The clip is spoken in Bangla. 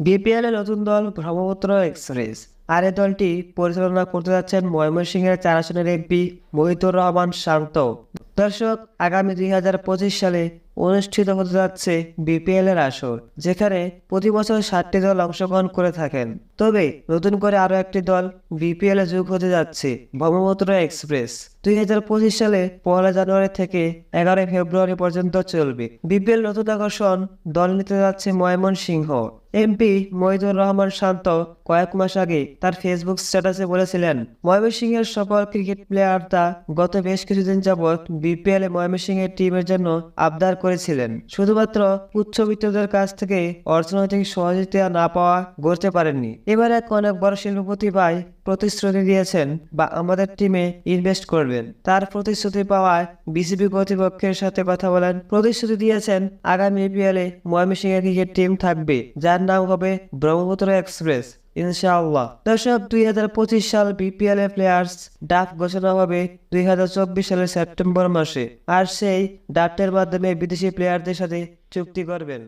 বিপিএল এর নতুন দল ব্রহ্মপুত্র এক্সপ্রেস আর এই দলটি পরিচালনা করতে যাচ্ছেন ময়মনসিংহের চার আসনের এমপি মহিতুর রহমান শান্ত। দর্শক, আগামী দুই হাজার পঁচিশ সালে অনুষ্ঠিত হতে যাচ্ছে বিপিএল এর আসর, যেখানে প্রতি বছর ষাটটি দল অংশগ্রহণ করে থাকেন। তবে নতুন করে আরও একটি দল বিপিএল এ যোগ হতে যাচ্ছে, ব্রহ্মপুত্র এক্সপ্রেস দুই হাজার পঁচিশ সালে পয়লা জানুয়ারি থেকে এগারোই ফেব্রুয়ারি পর্যন্ত চলবে। বিপিএল নতুন আকর্ষণ দল নিতে যাচ্ছে ময়মনসিংহ। এমপি মহিদুর রহমান শান্ত কয়েক মাস আগে তার ফেসবুক স্ট্যাটাসে বলেছিলেন, ময়মনসিংহের সকল ক্রিকেট প্লেয়াররা গত বেশ কিছুদিন যাবৎ বিপিএল এ ময়মনসিংহের টিমের জন্য আবদার করেছিলেন। শুধুমাত্র উচ্চবিত্তদের কাছ থেকে অর্থনৈতিক সহযোগিতা না পাওয়া গড়তে পারেননি। এবার এক অনেক বড় শিল্পপতি ভাই প্রতিশ্রুতি দিয়েছেন বা আমাদের টিমে ইনভেস্ট করবেন। তার প্রতিশ্রুতি পাওয়ায় বিসিবি কর্তৃপক্ষের সাথে কথা বলেন প্রতিশ্রুতি দিয়েছেন আগামী বিপিএল এ ময়মনসিংহের ক্রিকেট টিম থাকবে, যার নাম হবে ব্রহ্মপুত্র এক্সপ্রেস ইনশাআল্লাহ। দর্শক, দুই হাজার পঁচিশ সাল বিপিএল এ প্লেয়ার্স ডাক ঘোষণা হবে দুই হাজার চব্বিশ সালের সেপ্টেম্বর মাসে, আর সেই ডাকটের মাধ্যমে বিদেশি প্লেয়ারদের সাথে চুক্তি করবেন।